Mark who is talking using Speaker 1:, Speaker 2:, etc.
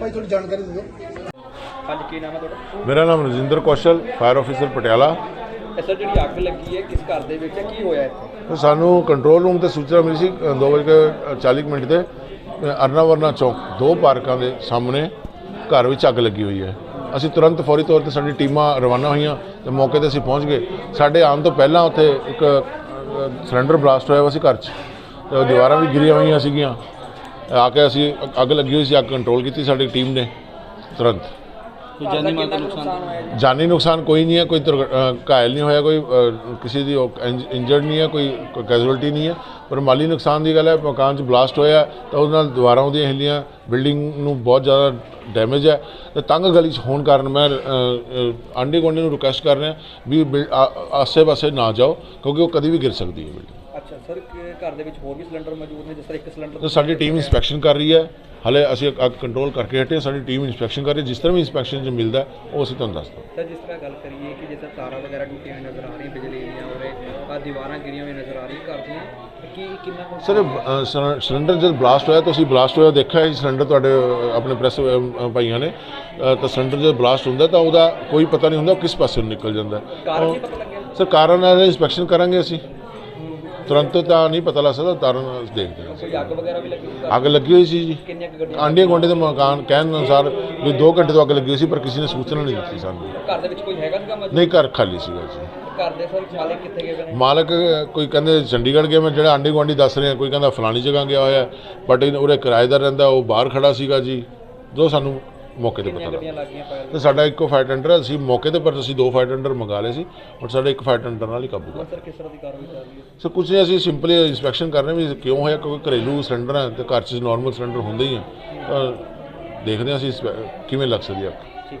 Speaker 1: ਭਾਈ ਥੋੜੀ ਜਾਣਕਾਰੀ ਦੇ ਦਿਓ।
Speaker 2: ਹਾਂਜੀ ਕੀ ਨਾਮ ਹੈ ਤੁਹਾਡਾ?
Speaker 3: ਮੇਰਾ ਨਾਮ Rajinder Kaushal fire officer Patiala.
Speaker 2: Sir ਜਿਹੜੀ ਅੱਗ ਲੱਗੀ ਹੈ ਕਿਸ ਘਰ ਦੇ ਵਿੱਚ ਹੈ? ਕੀ ਹੋਇਆ ਇੱਥੇ?
Speaker 3: ਸਾਨੂੰ ਕੰਟਰੋਲ ਰੂਮ ਤੇ ਸੂਚਨਾ ਮਿਲੀ ਸੀ 2:40 ਮਿੰਟ ਤੇ ਅਰਨਾਵਰਨਾ ਚੌਕ ਦੋ ਪਾਰਕਾਂ ਦੇ ਸਾਹਮਣੇ ਘਰ ਵਿੱਚ ਅੱਗ ਲੱਗੀ ਹੋਈ ਹੈ। ਅਸੀਂ ਤੁਰੰਤ ਫੌਰੀ ਤੌਰ ਤੇ ਸਾਡੀ ਟੀਮਾਂ ਰਵਾਨਾ ਹੋਈਆਂ ਤੇ ਮੌਕੇ ਤੇ ਅਸੀਂ ਪਹੁੰਚ ਗਏ। ਸਾਡੇ ਆਉਣ ਤੋਂ ਪਹਿਲਾਂ ਉੱਥੇ ਇੱਕ ਸਿਲੰਡਰ ਬਲਾਸਟ ਹੋਇਆ ਸੀ ਘਰ 'ਚ ਤੇ ਦੀਵਾਰਾਂ ਵੀ ਗਿਰੀਆਂ ਹੋਈਆਂ ਸੀਗੀਆਂ। ਆ ਕੇ ਅਸੀਂ ਅੱਗ ਲੱਗੀ ਹੋਈ ਸੀ ਅੱਗ ਕੰਟਰੋਲ ਕੀਤੀ ਸਾਡੀ ਟੀਮ ਨੇ ਤੁਰੰਤ।
Speaker 2: ਜਾਨੀ ਮਾਲ ਦਾ ਨੁਕਸਾਨ ਹੋਇਆ ਜੀ?
Speaker 3: ਜਾਨੀ ਨੁਕਸਾਨ ਕੋਈ ਨਹੀਂ ਹੈ ਕੋਈ ਘਾਇਲ ਨਹੀਂ ਹੋਇਆ ਕੋਈ ਕਿਸੇ ਦੀ ਇੰਜਰਡ ਨਹੀਂ ਹੈ ਕੋਈ ਕੈਜੁਅਲਟੀ ਨਹੀਂ ਹੈ। ਪਰ ਮਾਲੀ ਨੁਕਸਾਨ ਦੀ ਗੱਲ ਹੈ ਮਕਾਨ 'ਚ ਬਲਾਸਟ ਹੋਇਆ ਤਾਂ ਉਹਦੇ ਨਾਲ ਦੀਵਾਰਾਂ ਉਹਦੀਆਂ ਹਿੱਲੀਆਂ ਬਿਲਡਿੰਗ ਨੂੰ ਬਹੁਤ ਜ਼ਿਆਦਾ ਡੈਮੇਜ ਹੈ। ਤੇ ਤੰਗ ਗਲੀ 'ਚ ਹੋਣ ਕਾਰਨ ਮੈਂ ਆਂਢੀ ਗੁਆਂਢੀ ਨੂੰ ਰਿਕੁਐਸਟ ਕਰ ਰਿਹਾ ਵੀ ਆਸੇ-ਪਾਸੇ ਨਾ ਜਾਓ ਕਿਉਂਕਿ ਉਹ ਕਦੀ ਵੀ ਗਿਰ ਸਕਦੀ ਹੈ ਬਿਲਡਿੰਗ
Speaker 2: ਅੱਛਾ ਸਰ ਘਰ ਦੇ ਵਿੱਚ ਹੋਰ ਵੀ ਸਿਲੰਡਰ ਮੌਜੂਦ ਨੇ ਜਿਸ ਤਰ੍ਹਾਂ ਇੱਕ ਸਿਲੰਡਰ
Speaker 3: ਤੇ ਸਾਡੀ ਟੀਮ ਇਨਸਪੈਕਸ਼ਨ ਕਰ ਰਹੀ ਹੈ। ਹਲੇ ਅਸੀਂ ਅੱਗ ਕੰਟਰੋਲ ਕਰਕੇ ਹਟੇ। ਸਾਡੀ ਟੀਮ ਇਨਸਪੈਕਸ਼ਨ ਕਰ ਰਹੀ ਹੈ। ਜਿਸ ਤਰ੍ਹਾਂ ਵੀ ਇਨਸਪੈਕਸ਼ਨ 'ਚ ਮਿਲਦਾ ਹੈ, ਉਹ ਅਸੀਂ ਤੁਹਾਨੂੰ ਦੱਸ ਦਵਾਂਗੇ
Speaker 2: ਸਰ ਜਿਸ ਤਰ੍ਹਾਂ ਗੱਲ ਕਰੀਏ ਕਿ ਜਿਸ ਤਰ੍ਹਾਂ ਤਾਰਾਂ ਵਗੈਰਾ ਟੁੱਟੀਆਂ ਹੋਈਆਂ ਨਜ਼ਰ ਆ ਰਹੀਆਂ ਬਿਜਲੀ ਦੀਆਂ ਔਰ ਆ ਦੀਵਾਰਾਂ ਗਿਰੀਆਂ ਹੋਈਆਂ ਨਜ਼ਰ ਆ ਰਹੀਆਂ ਘਰ ਦੀਆਂ ਕੀ ਕਿੰਨਾ ਕੁ
Speaker 3: ਸਰ ਅ, ਸਿਲੰ- ਸਿਲੰਡਰ ਜਦ ਬਲਾਸਟ ਹੋਇਆ ਤਾਂ ਅਸੀਂ ਬਲਾਸਟ ਹੋਇਆ ਦੇਖਿਆ ਸਿਲੰਡਰ ਤੁਹਾਡੇ ਅ, ਆਪਣੇ ਪ੍ਰੈਸ ਭਾਈਆਂ ਨੇ। ਅ, ਤਾਂ ਸਿਲੰਡਰ ਜਦ ਬਲਾਸਟ ਹੁੰਦਾ ਤਾਂ ਉਹਦਾ ਕੋਈ ਪਤਾ ਨਹੀਂ ਹੁੰਦਾ ਉਹ ਕਿਸ ਪਾਸੇ ਨੂੰ ਨਿਕਲ ਜਾਂਦਾ। ਹੈ।
Speaker 2: ਕਾਰਨ ਨਹੀਂ ਪਤਾ ਲੱਗਿਆ?
Speaker 3: ਸਰ ਕਾਰਨ ਦਾ ਇਨਸਪੈਕਸ਼ਨ ਕਰਾਂਗੇ ਅਸੀਂ। ਤੁਰੰਤ ਤਾਂ ਨਹੀਂ ਪਤਾ ਲੱਗ ਸਕਦਾ ਅਸੀਂ ਦੇਖਦੇ
Speaker 2: ਕੋਈ ਅੱਗ ਵਗੈਰਾ ਵੀ ਲੱਗੀ ਹੋਈ ਘਰ?
Speaker 3: ਅੱਗ ਲੱਗੀ ਹੋਈ ਸੀ ਜੀ।
Speaker 2: ਕਿੰਨੀਆਂ ਕੁ ਗੱਡੀਆਂ
Speaker 3: ਦੇ ਮਕਾਨ ਕਹਿਣ ਅਨੁਸਾਰ ਵੀ 2 ਘੰਟੇ ਤੋਂ ਅੱਗ ਲੱਗੀ ਹੋਈ ਸੀ ਪਰ ਕਿਸੇ ਨੇ ਸੂਚਨਾ ਨਹੀਂ ਦਿੱਤੀ ਸਾਨੂੰ।
Speaker 2: ਘਰ ਦੇ ਵਿੱਚ ਕੋਈ ਹੈਗਾ ਸੀਗਾ ਮੌਜੂਦ
Speaker 3: ਨਹੀਂ ਘਰ ਖਾਲੀ ਸੀਗਾ ਜੀ।
Speaker 2: ਘਰ ਦੇ ਸਰ ਮਾਲਕ ਕਿੱਥੇ ਗਏ ਨੇ?
Speaker 3: ਮਾਲਕ ਕੋਈ ਕਹਿੰਦੇ ਚੰਡੀਗੜ੍ਹ ਗਿਆ ਮੈਂ ਜਿਹੜਾ ਆਂਢੀ ਗੁਆਂਢੀ ਦੱਸ ਰਹੇ ਕੋਈ ਕਹਿੰਦਾ ਫਲਾਣੀ ਜਗ੍ਹਾ ਗਿਆ ਹੋਇਆ ਬਟ ਉਰੇ ਕਿਰਾਏਦਾਰ ਰਹਿੰਦਾ ਉਹ ਬਾਹਰ ਖੜਾ ਸੀਗਾ ਜੀ। ਜੋ ਸਾਨੂੰ ਮੌਕੇ ਤੇ ਪਤਾ ਲੱਗਾ
Speaker 2: ਫਾਇਰ
Speaker 3: ਤੇ ਸਾਡਾ ਇੱਕੋ ਫਾਇਰ ਟੈਂਡਰ ਹੈ ਅਸੀਂ ਮੌਕੇ ਤੇ ਪਰ ਅਸੀਂ ਦੋ ਫਾਇਰ ਟੈਂਡਰ ਮੰਗਾ ਲਏ ਸੀ ਬਟ ਸਾਡਾ ਇੱਕ ਫਾਇਰ ਟੈਂਡਰ ਨਾਲ ਹੀ ਕਾਬੂ ਕਰ
Speaker 2: ਸਰ ਕਿਸ ਤਰ੍ਹਾਂ ਦੀ ਕਾਰਵਾਈ ਚੱਲ ਰਹੀ ਹੈ?
Speaker 3: ਸੋ ਕੁਝ ਨਹੀਂ ਅਸੀਂ ਸਿੰਪਲੀ ਇਨਸਪੈਕਸ਼ਨ ਕਰ ਰਹੇ ਹਾਂ ਵੀ ਕਿਉਂ ਹੋਇਆ ਕਿਉਂਕਿ ਘਰੇਲੂ ਸਿਲੰਡਰ ਹੈ ਤੇ ਘਰ 'ਚ ਨਾਰਮਲ ਸਿਲੰਡਰ ਹੁੰਦੇ ਹੀ ਆ। ਤਾਂ ਦੇਖਦੇ ਹਾਂ ਅਸੀਂ ਇਸ- ਕਿਵੇਂ ਲੱਗ ਸਕਦੀ ਹੈ ਅੱਗ